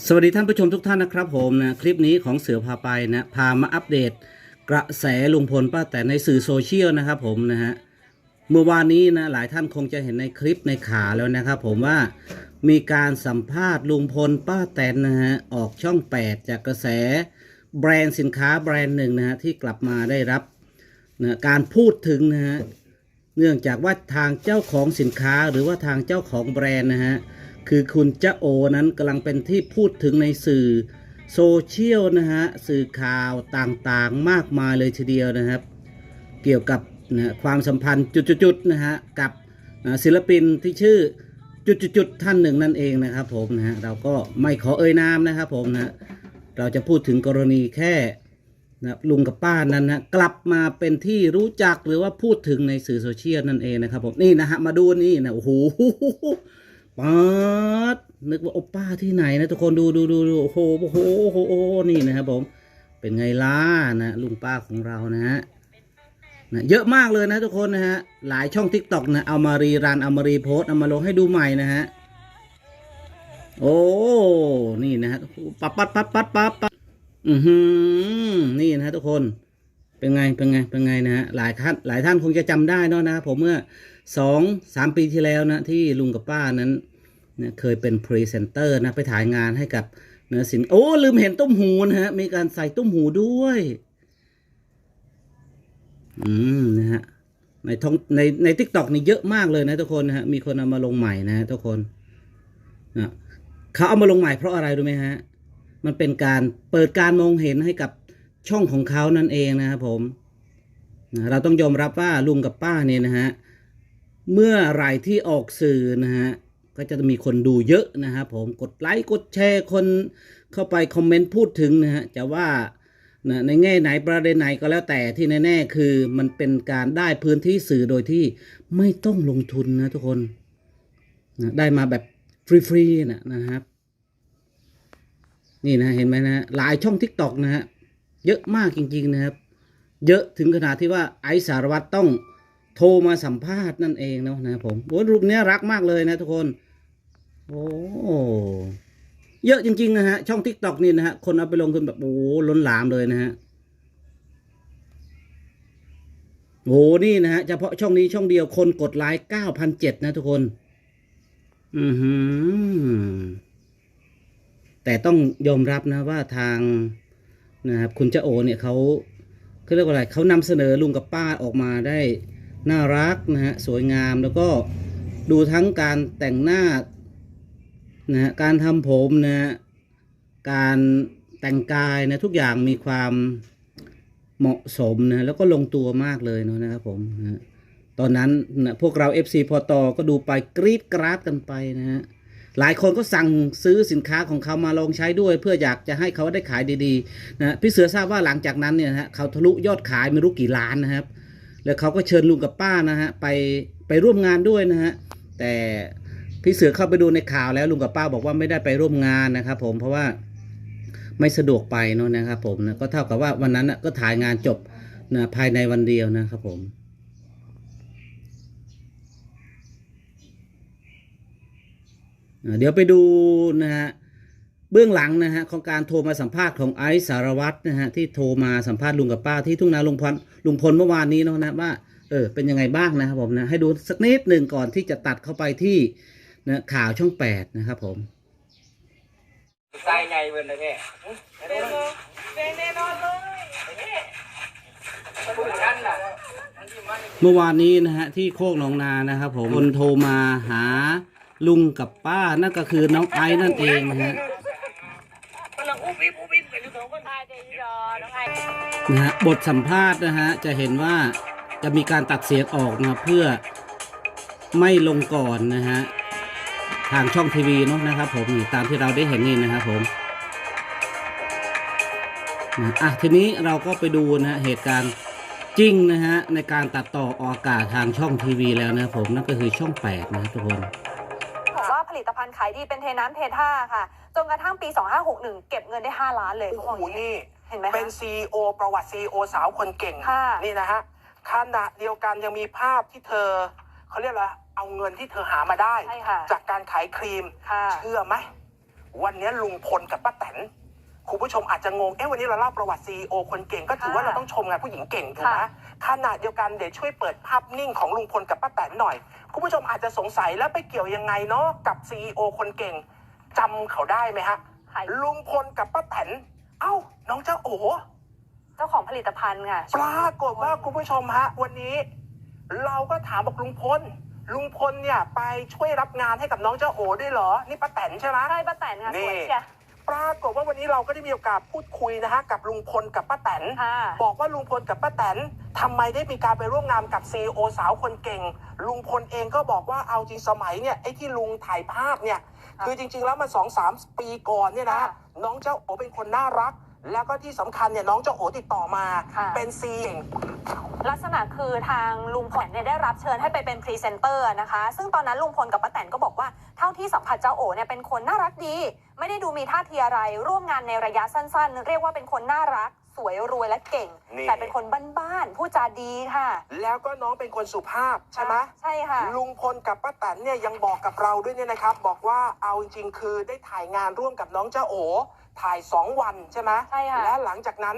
สวัสดีท่านผู้ชมทุกท่านนะครับผมนะคลิปนี้ของเสือพาไปนะพามาอัปเดต กระแสลุงพลป้าแต่ในสื่อโซเชียลนะครับผมนะฮะเมื่อวานนี้นะหลายท่านคงจะเห็นในคลิปในข่าวแล้วนะครับผมว่ามีการสัมภาษณ์ลุงพลป้าแตนนะฮะออกช่อง 8 จากกระแส แบรนด์สินค้าแบรนด์หนึ่งนะฮะที่กลับมาได้รับนะการพูดถึงนะฮะเนื่องจากว่าทางเจ้าของสินค้าหรือว่าทางเจ้าของแบรนด์นะฮะ คือคุณเจ้าโอนั้นกำลังเป็นที่พูดถึงในสื่อโซเชียลนะฮะสื่อข่าวต่างๆมากมายเลยทีเดียวนะครับ เกี่ยวกับนะความสัมพันธ์จุดๆนะฮะกับนะศิลปินที่ชื่อจุดๆๆท่านหนึ่งนั่นเองนะครับผมนะฮะเราก็ไม่ขอเอ่ยนามนะครับผมนะเราจะพูดถึงกรณีแค่นะลุงกับป้านั้นนะกลับมาเป็นที่รู้จักหรือว่าพูดถึงในสื่อโซเชียลนั่นเองนะครับผมนี่นะฮะมาดูนี่นะโอ้โห ป๊าดนึกว่าโอป้าที่ไหนนะทุกคนดูดูดูดูโอ้โหโอ้โหโอ้โหนี่นะครับผมเป็นไงล่ะนะลุงป้าของเรานะฮะนะเยอะมากเลยนะทุกคนนะฮะหลายช่องทิกตอกนะเอามารีรันเอามารีโพสเอามาลงให้ดูใหม่นะฮะโอ้นี่นะฮะปั๊บปั๊บปั๊บปั๊บปั๊บปั๊บอือหือนี่นะฮะทุกคนเป็นไงเป็นไงเป็นไงนะฮะหลายท่านหลายท่านคงจะจำได้นะนะครับผมเมื่อ สองสามปีที่แล้วนะที่ลุงกับป้านั้นนะเคยเป็นพรีเซนเตอร์นะไปถ่ายงานให้กับเนื้อสินโอ้ลืมเห็นตุ้มหูนะฮะมีการใส่ตุ้มหูด้วยอืมนะฮะในท้องในในทิกตอกนี่เยอะมากเลยนะทุกคนนะฮะมีคนเอามาลงใหม่นะฮะทุกคนนะเขาเอามาลงใหม่เพราะอะไรรู้ไหมฮะ มันเป็นการเปิดการมองเห็นให้กับช่องของเขานั่นเองนะครับผมนะเราต้องยอมรับว่าลุงกับป้าเนี่ยนะฮะ เมื่อไรที่ออกสื่อนะฮะก็จะมีคนดูเยอะนะครับผมกดไลค์กดแชร์คนเข้าไปคอมเมนต์พูดถึงนะฮะจะว่านะในแง่ไหนประเด็นไหนก็แล้วแต่ที่แน่ๆคือมันเป็นการได้พื้นที่สื่อโดยที่ไม่ต้องลงทุนนะทุกคนนะได้มาแบบฟรีๆนะนะครับ นี่นะเห็นไหมนะหลายช่องทิกตอกนะฮะเยอะมากจริง ๆนะครับ เยอะถึงขนาดที่ว่าไอสารวัตรต้อง โทรมาสัมภาษณ์นั่นเองนะนะผมโอ้รูปนี้รักมากเลยนะทุกคน โอ้เยอะจริงๆนะฮะ ช่องทิกตอกนี่นะฮะ คนเอาไปลงทุนแบบโอ้ล้นหลามเลยนะฮะโอ้นี่นะฮะเฉพาะช่องนี้ช่องเดียวคนกดไลค์เก้าพันเจ็ดนะทุกคน อือหือ แต่ต้องยอมรับนะว่าทางนะครับคุณเจ้าโอเนี่ยเขาเขาเรียกว่าอะไรเขานำเสนอลุงกับป้าออกมาได้ น่ารักนะฮะสวยงามแล้วก็ดูทั้งการแต่งหน้านะฮะการทำผมนะฮะการแต่งกายนะทุกอย่างมีความเหมาะสมนะแล้วก็ลงตัวมากเลยเนอะนะครับผมนะตอนนั้นนะพวกเรา FC พอตอก็ดูไปกรี๊ดกราดกันไปนะฮะหลายคนก็สั่งซื้อสินค้าของเขามาลองใช้ด้วย เพื่ออยากจะให้เขาได้ขายดีๆนะพี่เสือทราบว่าหลังจากนั้นเนี่ยฮะเขาทะลุยอดขายไม่รู้กี่ล้านนะครับ แล้วเขาก็เชิญลุงกับป้านะฮะไปไปร่วมงานด้วยนะฮะแต่พี่เสือเข้าไปดูในข่าวแล้วลุงกับป้าบอกว่าไม่ได้ไปร่วมงานนะครับ ผมเพราะว่าไม่สะดวกไปเนอะนะครับ ผมนะก็เท่ากับว่าวันนั้นก็ถ่ายงานจบนะภายในวันเดียวนะครับผมเดี๋ยวไปดูนะฮะ เบื้องหลังนะฮะของการโทรมาสัมภาษณ์ของไอซ์สารวัตรนะฮะที่โทรมาสัมภาษณ์ลุงกับป้าที่ทุ่งนาลุงพลลุงพลเมื่อวานนี้เนาะนะว่าเออเป็นยังไงบ้างนะครับผมนะให้ดูสักนิดหนึ่งก่อนที่จะตัดเข้าไปที่นะข่าวช่องแปดนะครับผมใส่ไงเว้นเลยแค่แน่นอนเลยพูดกันล่ะเมื่อวานนี้นะฮะที่โคกหนองนานะครับผมคนโทรมาหาลุงกับป้านั่นก็คือน้องไอซ์นั่นเองนะฮะ กำลังอุ้มอิ๊บอุ้มอิ๊บกันอยู่สองคนไทยเจยอน้องไอ นะฮะบทสัมภาษณ์นะฮะจะเห็นว่าจะมีการตัดเสียงออกนะเพื่อไม่ลงก่อนนะฮะทางช่องทีวีเนาะนะครับ ผมนี่ตามที่เราได้เห็นนี่นะครับผมนะอะทีนี้เราก็ไปดูนะฮะเหตุการณ์จริงนะฮะในการตัดต่อออกอากาศทางช่องทีวีแล้วนะครับผมนั่นก็คือช่องแปดนะครับทุกคนบอกว่าผลิตภัณฑ์ขายดีเป็นเทน้ำเทท่าค่ะ จนกระทั่งปี 2561 เก็บเงินได้ 5 ล้านเลยโอ้เขาโหบอกอย่างนี้นี่ เห็นไหมคะ เป็นซีอประวัติซีอสาวคนเก่ง ค่ะ นี่นะฮะขณะเดียวกันยังมีภาพที่เธอเขาเรียกอะไรเอาเงินที่เธอหามาได้ ใช่ค่ะ จากการขายครีม ค่ะ เชื่อไหม วันนี้ลุงพลกับป้าแตนคุณผู้ชมอาจจะงง เอ๊ะวันนี้เราเล่าประวัติซีอคนเก่งก็ถือว่าค่ะเราต้องชมงานผู้หญิงเก่งถูกไหมค่ะ ขณะเดียวกันเดี๋ยวช่วยเปิดภาพนิ่งของลุงพลกับป้าแตนหน่อย คุณผู้ชมอาจจะสงสัยแล้วไปเกี่ยวยังไงเนาะกับซีอคนเก่งจำเขาได้ไหมฮะใครลุงพลกับป้าแตน เอ้า น้องเจ้าโอเจ้าของผลิตภัณฑ์ค่ะปรากฏว่าคุณผู้ชมฮะ วันนี้ เราก็ถามบอกลุงพลลุงพลเนี่ยไปช่วยรับงานให้กับน้องเจ้าโอด้วยเหรอ นี่ป้าแตนใช่ไหมใช่ป้าแตนค่ะนี่สวยเชียปรากฏว่าวันนี้เราก็ได้มีโอกาสพูดคุยนะฮะกับลุงพลกับป้าแตนค่ะบอกว่าลุงพลกับป้าแตน ทำไมได้มีการไปร่วมงานกับซีอสาวคนเก่ง ลุงพลเองก็บอกว่าเอาจริงสมัยเนี่ยไอ้ที่ลุงถ่ายภาพเนี่ยค่ะคือจริง ๆ แล้วมันสองสามปีก่อนเนี่ยนะค่ะน้องเจ้าโอเป็นคนน่ารัก แล้วก็ที่สำคัญเนี่ยน้องเจ้าโอติดต่อมา ค่ะ เป็นซีเก่ง ลักษณะคือทางลุงพลเนี่ยได้รับเชิญให้ไปเป็นพรีเซนเตอร์นะคะ ซึ่งตอนนั้นลุงพลกับป้าแตนก็บอกว่าเท่าที่สัมผัสเจ้าโอเนี่ยเป็นคนน่ารักดี ไม่ได้ดูมีท่าทีอะไรร่วมงานในระยะสั้นๆ เรียกว่าเป็นคนน่ารัก สวยรวยและเก่ง นี่ แต่เป็นคนบ้านๆพูดจาดีค่ะ แล้วก็น้องเป็นคนสุภาพใช่ไหมใช่ค่ะ ลุงพลกับป้าแตนเนี่ยยังบอกกับเราด้วยเนี่ยนะครับ บอกว่าเอาจริงๆคือได้ถ่ายงานร่วมกับน้องเจ้าโอ ถ่าย 2 วันใช่ไหมใช่ค่ะ และหลังจากนั้น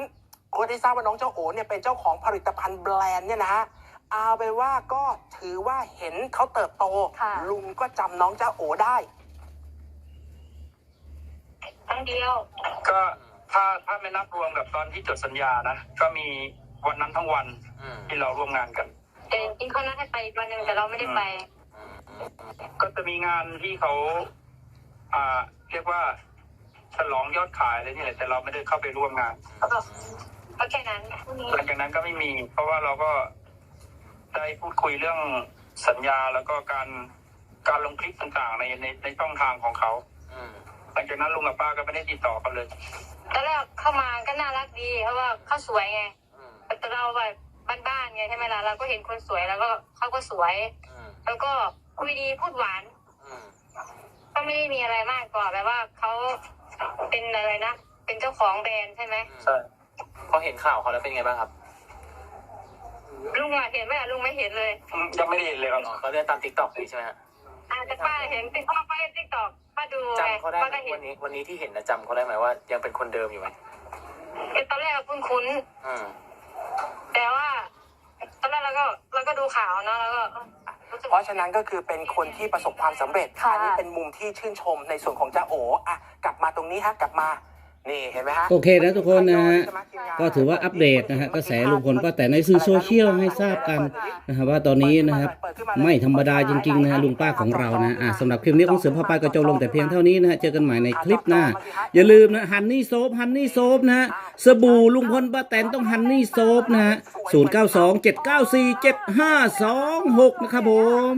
ก็ได้ทราบว่าน้องเจ้าโอเนี่ยเป็นเจ้าของผลิตภัณฑ์แบรนด์เนี่ยนะฮะเอาไปนว่าก็ถือว่าเห็นเขาเติบโต ค่ะ ลุงก็จำน้องเจ้าโอได้ ครั้งเดียวก็ ถ้าถ้าไม่นับรวมกับตอนที่จดสัญญานะ ก็มีวันนั้นทั้งวันที่เราร่วมงานกัน แต่จริงๆเขานัดให้ไปอีกวันหนึ่งแต่เราไม่ได้ไป ก็จะมีงานที่เขาอ่าเรียกว่าฉลองยอดขายอะไรนี่แหละแต่เราไม่ได้เข้าไปร่วมงานแล้วก็ก็แค่นั้นพรุ่งนี้หลังจากนั้นก็ไม่มี เพราะว่าเราก็ได้พูดคุยเรื่องสัญญาแล้วก็การการลงคลิปต่างๆในในในช่องทางของเขาหลังจากนั้นลุงกับป้าก็ไม่ได้ติดต่อกันเลย ตอนแรกเข้ามาก็น่ารักดีเพราะว่าเขาสวยไงแต่เราแบบบ้านๆไงใช่ไหมล่ะเราก็เห็นคนสวยแล้วก็เขาก็สวย แล้วก็คุยดีพูดหวานก็ไม่ได้มีอะไรมากกว่าแบบว่าเขาเป็นอะไรนะเป็นเจ้าของแบรนด์ใช่ไหมใช่พอเห็นข่าวเขาแล้วเป็นไงบ้างครับ ลุงอะเห็นไหมอะลุงไม่เห็นเลย ยังไม่ได้เห็นเลยครับก็เลื่อนตามติ๊กต็อกนี่ใช่ไหมฮะ อาจจะป้าเห็นติ๊กต็อกป้าติ๊กต็อกป้าดูไงจำเขาได้ป้าไหมก็เห็วันนนี้ วันนี้ที่เห็นนะจำเขาได้ไหมว่า ยังเป็นคนเดิมอยู่ไหมตอนแรกคุ้นคุ้นอืมๆแต่ว่า ตอนแรกเราก็เราก็ดูข่าวเนาะแล้วก็เออรู้สึกเพราะฉะนั้นก็คือเป็นคนที่ประสบความสำเร็จ ค่ะ อันี้เป็นมุมที่ชื่นชมในส่วนของเจ้าโออะกลับมาตรงนี้ฮะกลับมา นี่เห็นไหมฮะโอเคนะทุกคนนะฮะก็ถือว่าอัปเดตนะฮะกระแสลุงพลป้าแตนในสื่อโซเชียลให้ทราบกันนะครับว่าตอนนี้นะครับไม่ธรรมดาจริงๆนะฮะลุงป้าของเรานะอะสำหรับคลิปนี้ของเสือพาไปก็จบลงแต่เพียงเท่านี้นะฮะเจอกันใหม่ในคลิปหน้า อย่าลืมนะฮันนี่โซฟฮันนี่โซฟนะฮะสบู่ลุงพลป้าแตนต้องฮันนี่โซฟนะฮะ0 9 2 7 9 4 7 5 2 6นะครับผม